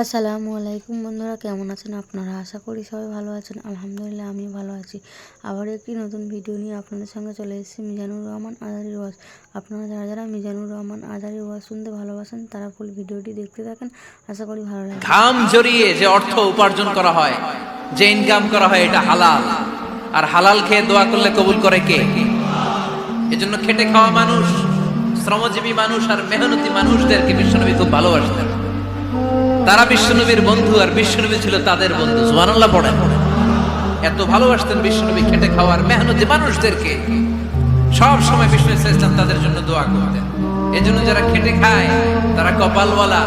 আসসালামু আলাইকুম বন্ধুরা, কেমন আছেন আপনারা? আশা করি সবাই ভালো আছেন। আলহামদুলিল্লাহ আমি ভালো আছি। আবার একটি নতুন ভিডিও নিয়ে আপনাদের সঙ্গে চলে এসেছি, মিজানুর রহমান আজারি ওয়াজ। আপনারা যারা যারা মিজানুর রহমান আজারি ওয়াজ শুনতে ভালোবাসেন, তারা ফুল ভিডিওটি দেখতে থাকেন। আশা করি ভালো লাগবে। ঘাম জড়িয়ে যে অর্থ উপার্জন করা হয়, যে ইনকাম করা হয়, এটা হালাল। আর হালাল খেয়ে দোয়া করলে কবুল করে কে? এজন্য খেটে খাওয়া মানুষ, শ্রমজীবী মানুষ আর মেহনতি মানুষদেরকে বিশ্বনবী খুব ভালোবাসতেন। তারা বিশ্বনবীর বন্ধু আর বিশ্বনবী ছিল তাদের বন্ধু। সুবহানাল্লাহ পড়েন। এত ভালোবাসতেন বিশ্বনবী খেটে খাওয়ার মেহনতি মানুষদেরকে। সব সময় বিষ্ণু ইসলাম তাদের জন্য দোয়া করতেন। এজন্য যারা খেটে খায়, তারা কপালওয়ালা,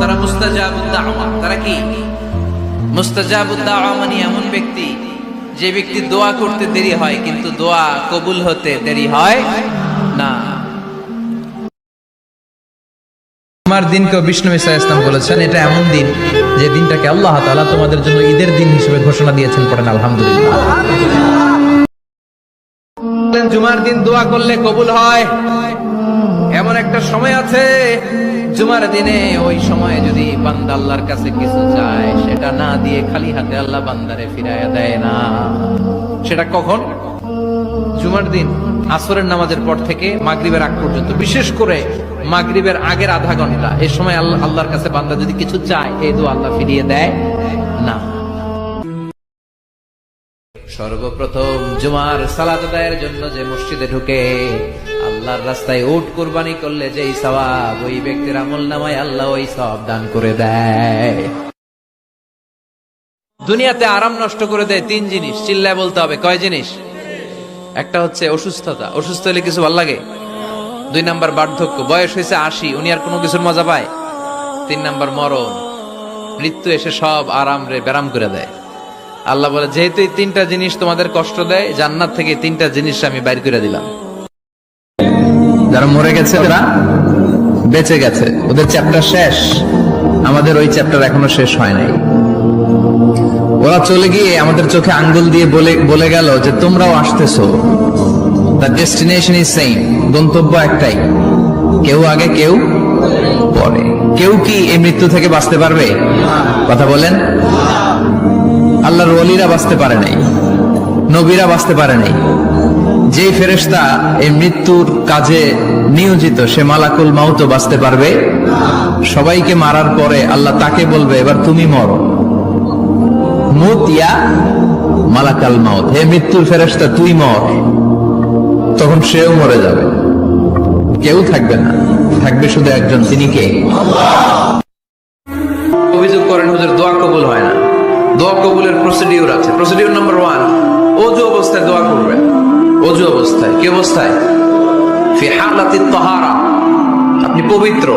তারা মুস্তাজাবুদ্দাওয়া তারা কি? মুস্তাজাবুদ্দাওয়া মানে এমন ব্যক্তি, যে ব্যক্তি দোয়া করতে দেরি হয়, কিন্তু দোয়া কবুল হতে দেরি হয় না। আমার দিনকে বিষ্ণু ইসা ইসলাম বলেছেন, এটা এমন দিন যে দিনটাকে আল্লাহ তাআলা তোমাদের জন্য ঈদের দিন হিসেবে ঘোষণা দিয়েছেন পড়েন, আলহামদুলিল্লাহ। জুমার দিন দোয়া করলে কবুল হয়? এমন একটা সময় আছে, জুমার দিনে ওই সময়ে যদি বান্দা আল্লাহর কাছে কিছু চায়, সেটা না দিয়ে খালি হাতে আল্লাহ বান্দারে ফিরাইয়া দেয় না। সেটা কখন? জুমার দিন, আসরের নামাজের পর থেকে মাগরিবের আগ পর্যন্ত। বিশেষ করে মাগরিবের আগের আধা ঘণ্টা। এই সময় আল্লাহ আল্লাহর কাছে বান্দা যদি কিছু চায়, এই দোয়া আল্লাহ ফিরিয়ে দেয়? না। সর্বপ্রথম জুমার সালাত আদায়ের জন্য যে মসজিদে ঢুকে, আল্লাহর রাস্তায় উট কুরবানি করলে যেই সওয়াব, ওই ব্যক্তির আমল নামায় আল্লাহ ওই সওয়াব দান করে দেয়। দুনিয়াতে আরাম নষ্ট করে দেয় তিন জিনিস। চিল্লায় বলতে হবে, কয় জিনিস? একটা হচ্ছে অসুস্থতা। অসুস্থ হলে কিছু ভালো লাগে? দুই নাম্বার বার্ধক্য। বয়স হয়েছে আশি, উনি আর কোনো কিছুর মজা পায়? তিন নাম্বার মরণ। মৃত্যু এসে সব আরাম রে ব্যারাম করে দেয়। আল্লাহ বলে, যেহেতু এই তিনটা জিনিস তোমাদের কষ্ট দেয়, জান্নাত থেকে তিনটা জিনিস আমি বাইর করে দিলাম। যারা মরে গেছে তারা বেঁচে গেছে। ওদের চ্যাপ্টার শেষ। আমাদের ওই চ্যাপ্টার এখনও শেষ হয় নাই। ওরা চলে গিয়ে আমাদের চোখে আঙ্গুল দিয়ে বলে বলে গেল যে, তোমরাও আসতেছো। দ্য ডেস্টিনেশন ইজ সেম গন্তব্য একটাই। কেউ আগে, কেউ পরে। কেউ কি এই মৃত্যু থেকে বাঁচতে পারবে? কথা বলেন। আল্লাহর ওলিরা বাঁচতে পারে নাই, নবীরা বাঁচতে পারে নাই। যে ফেরেশতা এই মৃত্যুর কাজে নিয়োজিত, সে মালাকুল মাউত বাঁচতে পারবে। সবাইকে মারার পরে আল্লাহ তাকে বলবে, এবার তুমি মরো। মুত ইয়া মালাকাল মাউত। হে মৃত্যুর ফেরেশতা, তুই মর। তখন সেও মরে যাবে। কেউ থাকবে না। থাকবে শুধু একজন, তিনি কে? অভিযোগ করেন, হুজুর, দোয়া কবুল হয় না। দোয়া কবুলের প্রসিডিউর আছে। প্রসিডিউর নাম্বার ওয়ান অজু অবস্থায় দোয়া করবেন। অজু অবস্থায়। কি অবস্থায়? তাহারা। আপনি পবিত্র।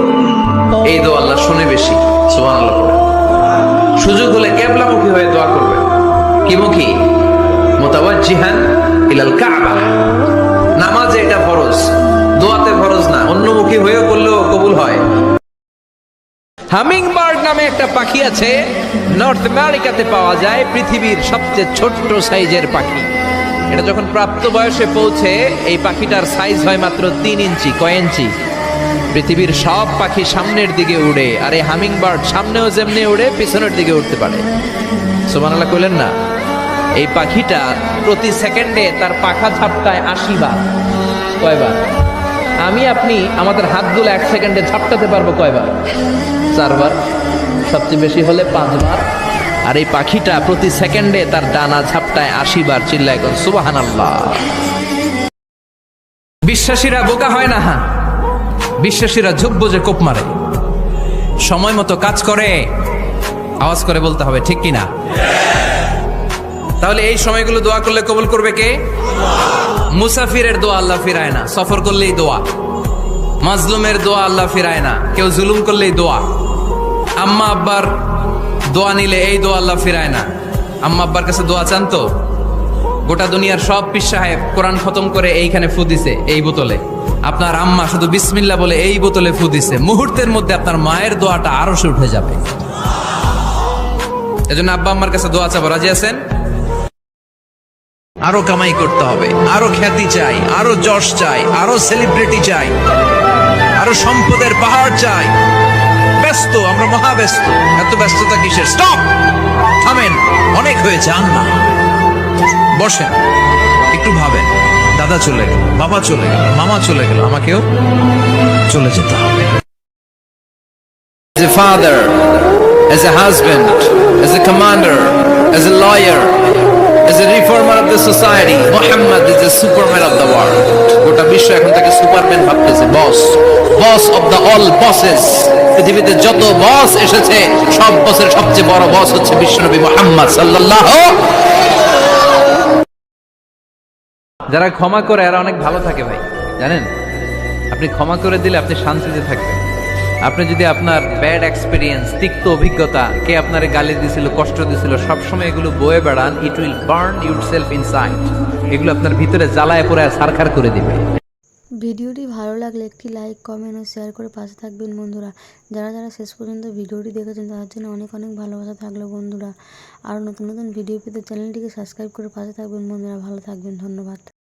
এই দোয়া আল্লাহ শুনে বেশি। সুবহানাল্লাহ সুযোগ হলে কেবলামুখী হয়ে দোয়া করবেন। কি মুখী? মুতাওয়াজ্জিহান ইলাল কাবা। ফরজ। দোয়াতে ফরজ না, অন্যমুখী হয়েও করলেও কবুল হয়। হামিং নামে একটা পাখি আছে, নর্থ আমেরিকাতে পাওয়া যায়, পৃথিবীর সবচেয়ে ছোট্ট সাইজের পাখি। এটা যখন প্রাপ্ত বয়সে পৌঁছে, এই পাখিটার সাইজ হয় মাত্র তিন ইঞ্চি, কয় ইঞ্চি? পৃথিবীর সব পাখি সামনের দিকে উড়ে, আর এই হামিং সামনেও যেমনি উড়ে, পিছনের দিকে উঠতে পারে। সোমানাল্লাহ কইলেন না, এই পাখিটা প্রতি সেকেন্ডে তার পাখা ঝাপটায় আশি কয়বার? আমি, আপনি আমাদের হাতগুলো এক সেকেন্ডে ঝাপটাতে পারব কয়বার? চারবার। সবচেয়ে বেশি হলে পাঁচবার। আর এই পাখিটা প্রতি সেকেন্ডে তার ডানা ঝাপটায় আশি বার চিল্লায় কর সুবাহান আল্লাহ বিশ্বাসীরা বোকা হয় না হ্যাঁ বিশ্বাসীরা ঝুঁকবো যে কোপ মারে। সময় মতো কাজ করে, আওয়াজ করে বলতে হবে, ঠিক কিনা? তাহলে এই সময়গুলো দোয়া করলে কবল করবে কে? মুসাফিরের দোয়া আল্লাহ ফিরায় না, সফর করলেই দোয়া। মাজলুমের দোয়া আল্লাহ ফিরায় না, কেউ জুলুম করলেই দোয়া। আম্মা আব্বার দোয়া নিলে এই দোয়া আল্লাহ ফিরায় না। আম্মা আব্বার কাছে দোয়া চান তো? গোটা দুনিয়ার সব সাহেব কোরআন খতম করে এইখানে ফু দিছে, এই বোতলে। আপনার আম্মা শুধু বিসমিল্লা বলে এই বোতলে ফু দিছে। মুহূর্তের মধ্যে আপনার মায়ের দোয়াটা আরও সে উঠে যাবে। এজন্য আব্বা আম্মার কাছে দোয়া চাবো, রাজি আছেন? আরও কামাই করতে হবে আরও খ্যাতি চাই আরও যশ চাই আরও সেলিব্রিটি চাই আরও সম্পদের পাহাড় চাই। ব্যস্ত আমরা মহা ব্যস্ত এত ব্যস্ততা কিসের? স্টপ থামেন অনেক হয়েছে আন না। বসেন একটু ভাবেন। দাদা চলে গেল বাবা চলে গেল মামা চলে গেল আমাকেও চলে যেতে হবে। As a father, as a husband, as a commander, as a lawyer, as a reformer of the society, Muhammad is the superman of the world. গোটা বিশ্ব এখন তাকে সুপারম্যান ভাবতেছে boss boss of the all bosses পৃথিবীতে যত বস এসেছে সব বসের সবচেয়ে বড় বস হচ্ছে বিশ্বনবী মোহাম্মদ সাল্লাল্লাহু যারা ক্ষমা করে এরা অনেক ভালো থাকে ভাই জানেন? আপনি ক্ষমা করে দিলে আপনি শান্তিতে থাকবেন। আপনি যদি আপনার ব্যাড এক্সপিরিয়েন্স তিক্ত অভিজ্ঞতা কে আপনার গালি দিছিল, কষ্ট দিছিল, সবসময় এগুলো বয়ে বেড়ান it will burn yourself inside এগুলো আপনার ভিতরে জ্বালায় পড়ে সারখার করে দিবে। ভিডিওটি ভালো লাগলে একটি লাইক কমেন্ট ও শেয়ার করে পাশে থাকবেন বন্ধুরা। যারা যারা শেষ পর্যন্ত ভিডিওটি দেখেছেন, তাদের জন্য অনেক অনেক ভালোবাসা থাকল বন্ধুরা। আর নতুন নতুন ভিডিও পেতে চ্যানেলটিকে সাবস্ক্রাইব করে পাশে থাকবেন বন্ধুরা। ভালো থাকবেন, ধন্যবাদ।